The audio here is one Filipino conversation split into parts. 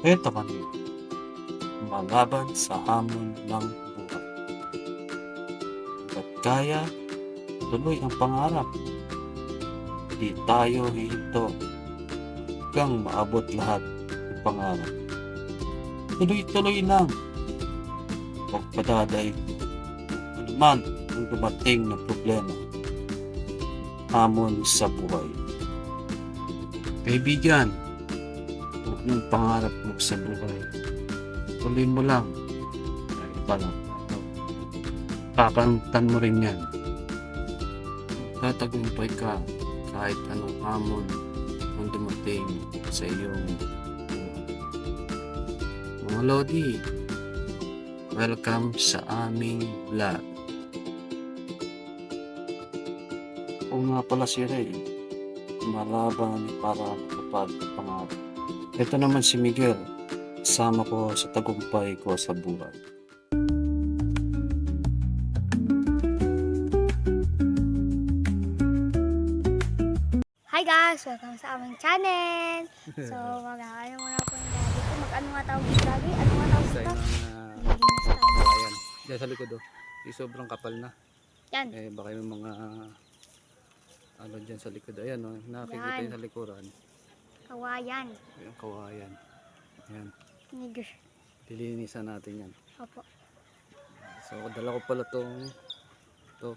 Kami, malaban sa hamon ng buhay. At kaya, tuloy ang pangarap. Di tayo hihinto hanggang maabot lahat ng pangarap. Tuloy-tuloy lang. Huwag padaday. Ano man ang dumating na problema. Hamon sa buhay. Kaibigan, mong pangarap mo sa buhay. Tuloy mo lang. Kahit iba lang. Kakantan mo rin yan. Tatagumpay ka kahit anong hamon ang dumating sa iyong. Mga Lodi, welcome sa aming vlog. O nga pala si Ray, malaban para ang pangarap. Ito naman si Miguel, kasama ko sa tagumpay ko sa buhay. Hi guys! Welcome sa aming channel! So, mag-ano muna po yung daddy ko. Mag-ano nga tawag yung daddy? Ano nga tawag Sa dito? ng Nilinis tayo. kawayan. Diyan sa likod oh. Di sobrang kapal na. Yan. Eh baka yung mga ano dyan sa likod. Ayan oh. Nakikita Yan. yung sa likuran. Kawayan. Yung kawayan. Ayan. Nigger. Lilinisan natin yan. Opo. So dala ko pala tong to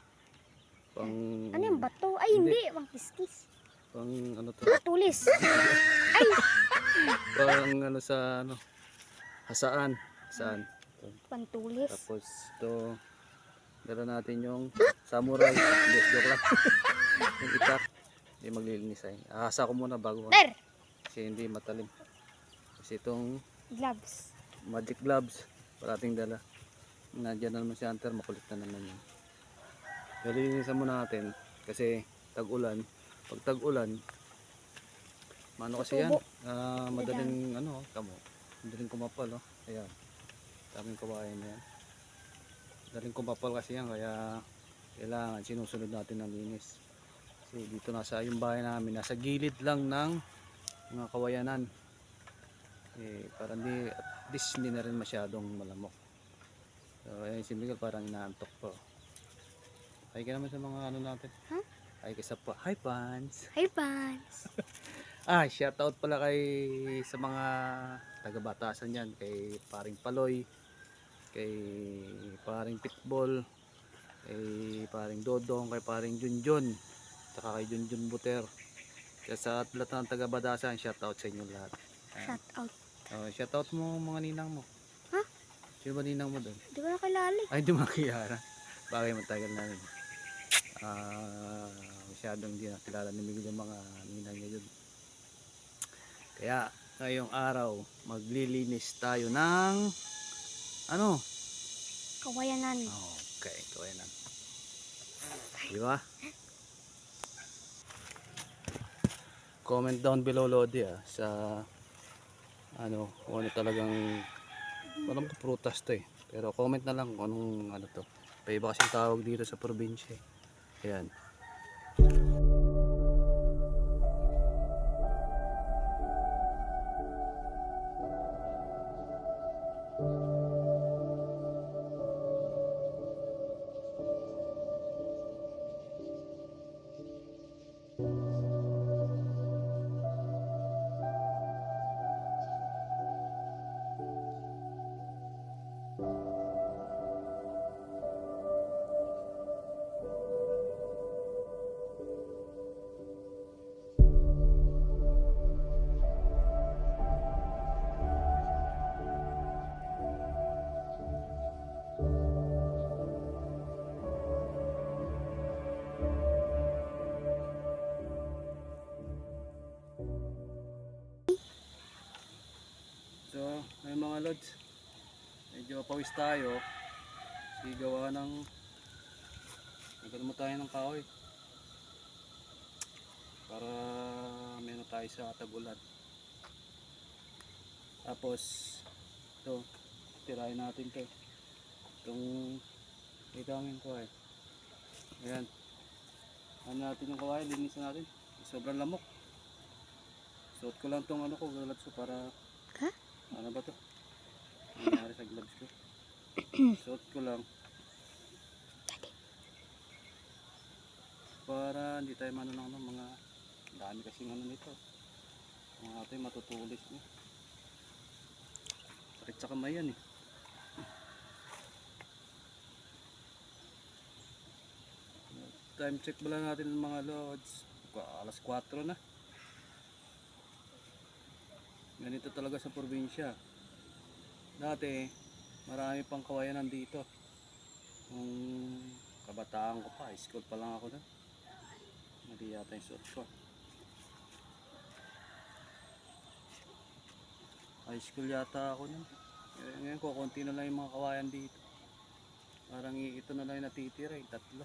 pang Ano yung bato? Ay, Hindi. hindi. Pang kiskis. pang ano to Tulis. pang ano sa ano hasaan hasaan Pantulis. tapos to dala natin yung samurai hindi joke lang yung itak hindi maglilinis ay ahasa ko muna bago Ter! Kasi hindi matalim. Kasi itong Gloves. magic gloves parating dala. Nandiyan na naman si Hunter makulit na naman yun. Nalilinisan muna natin kasi tag-ulan. Pag tag-ulan mano kasi yan? Ah, madaling ano kamo madaling kumapal oh. Ayan. Daming kawain na yan. Madaling kumapal kasi yan kaya kailangan sinusunod natin ng linis. Kasi dito nasa yung bahay namin nasa gilid lang ng mga kawayanan eh para hindi at least hindi na rin masyadong malamok. So ayun si Miguel parang inaantok pa hi ka naman sa mga ano natin. Huh? hi ka sa pa hi pants. Hi, Pans! ah shoutout pala kay sa mga taga-batasan yan. Kay paring Paloy kay paring Pitbull kay paring Dodong kay paring Junjun saka kay Junjun Buter sa lahat ng taga-batasan shoutout sa inyo lahat Ayan. Shout out. Oh, shoutout mo mga ninang mo. Ha? Sino ba ninang mo doon? Hindi ko nakilala. eh. Ay, hindi mo nakilala. Bagay matagal na rin. Ah, masyadong hindi nakilala ni Miguel yung mga ninang niya yun. Kaya, ngayong araw, maglilinis tayo ng ano? Kawayanan. Okay, yan. Di ba? Comment down below Lodi ah, sa ano, kung ano talagang walang prutas to eh. Pero comment na lang kung anong ano to. Paiba kasing tawag dito sa probinsya eh. Ayan. Pawis tayo. Kasi gawa ng nagano mo tayo ng kahoy. Para meron tayo sa tagulan. Tapos, ito, tirahin natin to. Itong itangin ko eh. Ayan. Ano natin yung kawain, linisan natin. Sobrang lamok. Suot ko lang tong ano ko, galat so para Ha? ano Suot ko lang. Para hindi tayo manunang ng mga dami kasing ano nito. Mga ito matutulis niya. Sakit sa kamay yan eh. Time check ba lang natin ng mga loads. Kwa- Alas 4 na. Ganito talaga sa probinsya. Dati, marami pang kawayan nandito. Nung kabataan ko pa, school pa lang ako na. Mali yata yung suot ko. High school yata ako nun. Ngayon, ngayon ko, konti na lang yung mga kawayan dito. Parang ito na lang yung natitira, yung tatlo.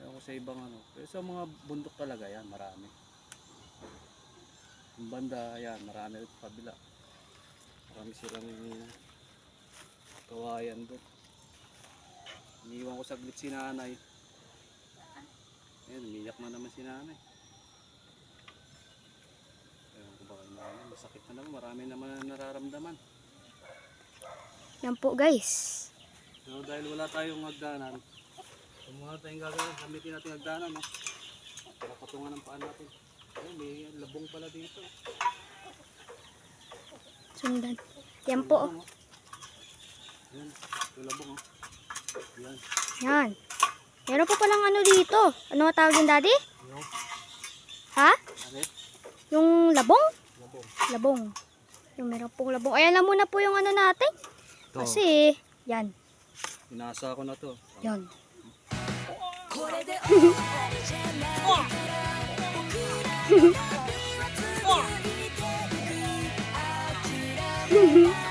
Ewan sa ibang ano. Pero sa mga bundok talaga yan, marami. Yung banda, yan, marami rin sa kabila. Marami silang kawayan doon. Iniwan ko saglit si nanay. Ayan, umiyak na naman si nanay. Ewan ko ba kay nanay, masakit na naman, marami naman na nararamdaman. Yan po guys. So dahil wala tayong hagdanan, kung mga tayong gagawin, gamitin natin hagdanan, no? Para patungan ng paan natin. Ay, may labong pala dito. Sundan. Yan po. Oh. Yan, oh. Meron po palang ano dito. Ano nga tawag yung daddy? Yung, Ha? ano yun? Yung labong? Labong. Labong. Yung meron pong labong. Ayan lang muna po yung ano natin. Ito, Kasi, yan. inasa ko na to. Yan. Anime.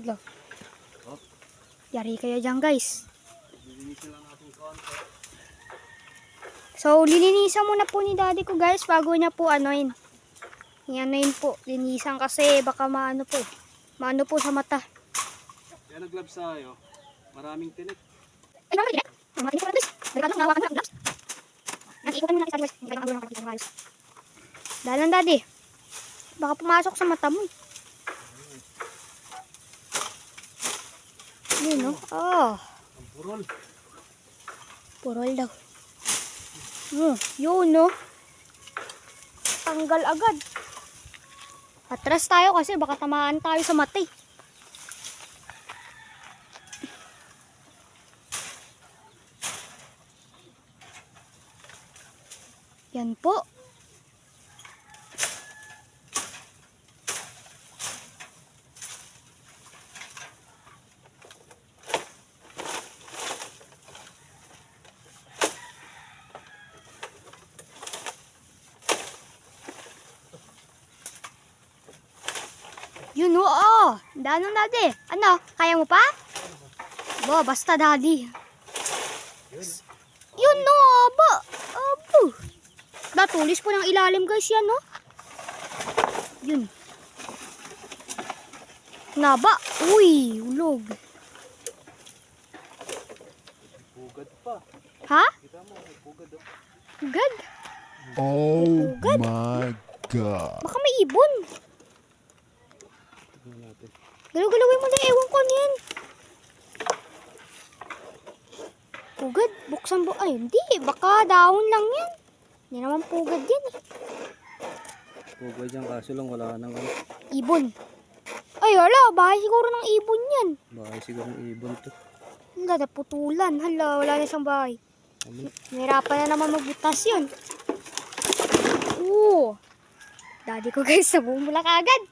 Go. Oh. Yari kayo dyan guys. So, lilinisan muna po ni daddy ko guys bago niya po anoin. Yan na yun po. Linisan kasi baka maano po. Maano po sa mata. Kaya nag-gloves tayo. Maraming tinik. Ay. Ang matinig ko lang. Nagkano. Gloves. Nag-iikutan. Hindi ka daddy. Baka pumasok sa mata mo. Yun no? Oh. Ang purol. Purol daw. Hmm, yun no. Tanggal agad. Atras tayo kasi baka tamaan tayo sa mata eh. Yan po. Yun oo. Danong daddy. Ano, kaya mo pa? Bo, basta daddy. Yun no, aba. Abo. Datulis po ng ilalim guys yan no. Yun. Naba. Uy, ulog. Pugad pa. Ha? Kita mo, may pugad oh. Oh Pugad. my god. Baka may ibon. Galaw-galawin mo na, ewan ko ano yan. Pugad, buksan mo. Ay, hindi. Baka dahon lang yan. Hindi naman pugad yan eh. Pugad yan kaso lang wala nang ano. Ibon. Ay, hala, bahay siguro ng ibon yan. Bahay siguro ng ibon to. Hala, naputulan. Hala, wala na siyang bahay. Na? Nahirapan na naman magbutas yun. Oo. Daddy ko guys, nabumula ka agad.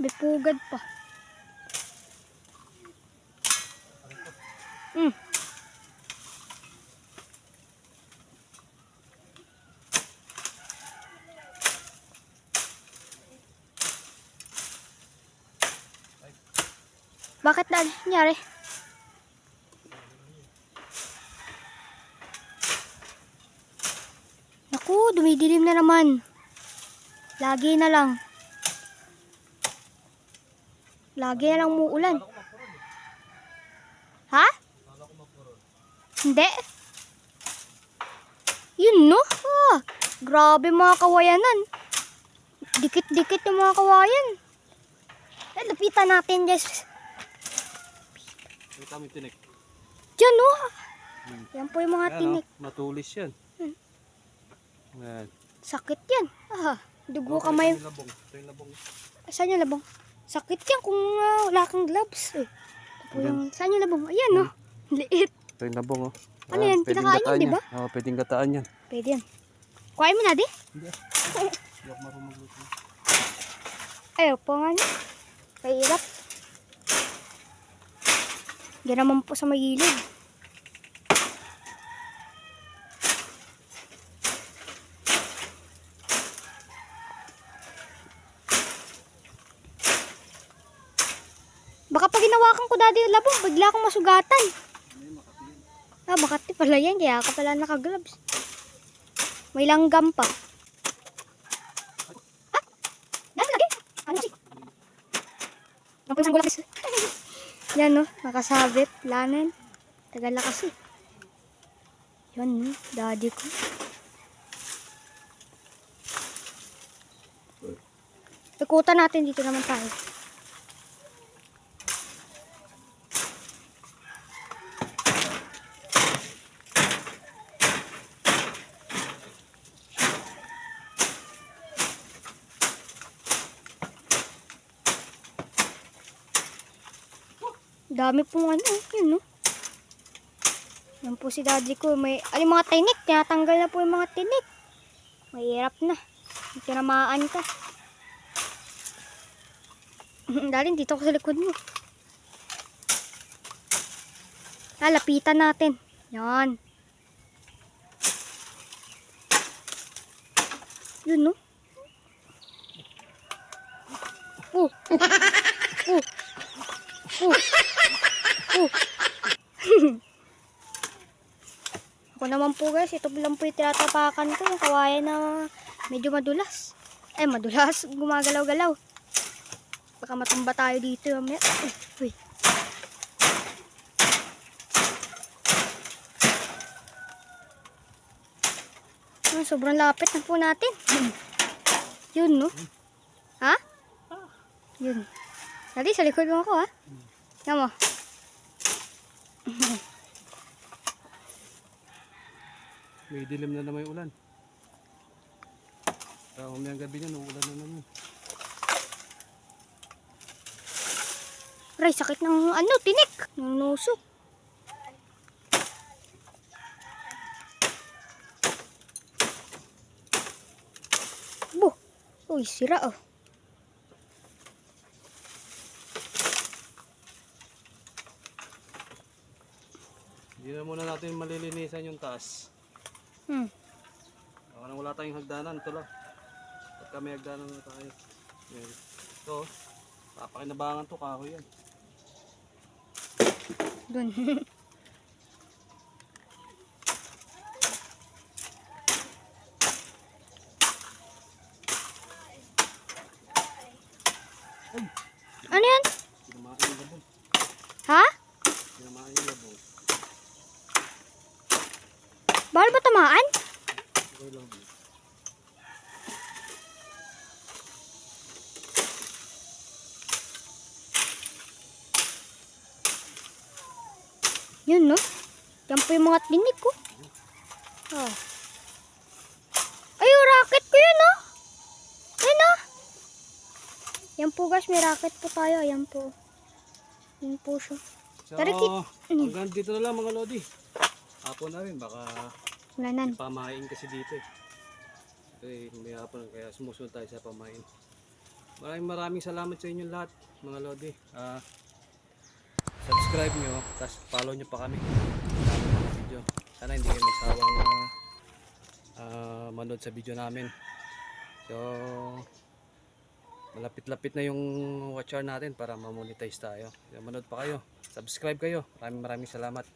May pugad pa. Mm. Bakit na nangyari? Naku, dumidilim na naman. Lagi na lang. Lagi na lang muulan. Ha? Hindi. Yun no? Ah, grabe mga kawayanan. Dikit-dikit yung mga kawayan. Eh, lapitan natin guys. Ito kami tinik. Diyan no? Hmm. Yan po yung mga Ayan, tinik. oh, matulis yan. Hmm. Ayan. Sakit yan. Ah, dugo Oh, kamay. Ito yung labong. Ito yung labong. Saan yung labong? Sakit yan kung ah, wala kang gloves. Eh. Ito po yung, saan yung labong? Ayan no? Liit. Ito yung labong oh. Ano yan? Kinakain yan, di ba? Oo, pwedeng gataan yan. Pwede yan. Kuhain mo na di? Hindi Hindi ako marunong magluto. Ayaw po nga niya. Kahirap. Diyan naman po sa may gilid. Baka pag ginawakan ko dati yung labong, bigla akong masugatan. Ah, Makati pala yan. Kaya ako pala naka-gloves. May langgam pa. Ah! Dami lagi! Ano si? Ang isang gulak is. Yan no, nakasabit. Lanan. Tagal na kasi. Yan no, daddy ko. Ikutan natin dito naman tayo. Dami pong ano, yun no. Yan po si daddy ko. May, ay, mga tinik. Tinatanggal na po yung mga tinik. Mahirap na. Tinamaan ka. Dali, dito ko sa likod mo. Ah, natin. Yan. Yun, no? Oh. Oh. Oh. Ako naman po guys, ito lang po yung tinatapakan ko, yung kawayan na medyo madulas. Eh, madulas, gumagalaw-galaw. Baka matumba tayo dito. Uy, uy. Ah, sobrang lapit na po natin. Yun, no? Ha? Yun. Dali, sa likod mo ako, ha? Yan mo. May dilim na naman yung ulan. Kaya umayang gabi niyan, uulan na naman. Aray, sakit ng ano, tinik. Ng nuso. Bo. Uy, sira oh. Hindi na muna natin malilinisan yung taas. Hmm. Baka nang wala tayong hagdanan, ito lang. Pagka may hagdanan na tayo. Yan. Ito, papakinabangan to, kahoy yan. Dun. ano yan? Tinamaan yung labong. Ha? Tinamaan yung labong. Bawal ba tamaan? Okay lang. din. Yun, no? Yan po yung mga tinik ko. Oh. Ay, yung racket ko yun, no? Ayun, no? Yan po, guys. May racket po tayo. Ayan po. Yan po siya. So, Tara, kit- hanggang dito na lang mga lodi. Hapon na rin, baka Wala nan. pamain kasi dito eh. Ito eh, may hapon kaya sumusunod tayo sa pamain. Maraming maraming salamat sa inyo lahat mga lodi. Ah, subscribe nyo, tapos follow nyo pa kami. Video. Sana hindi kayo magsawang ah, ah, manood sa video namin. So, malapit-lapit na yung watch hour natin para ma-monetize tayo. So, manood pa kayo. Subscribe kayo. Maraming maraming salamat.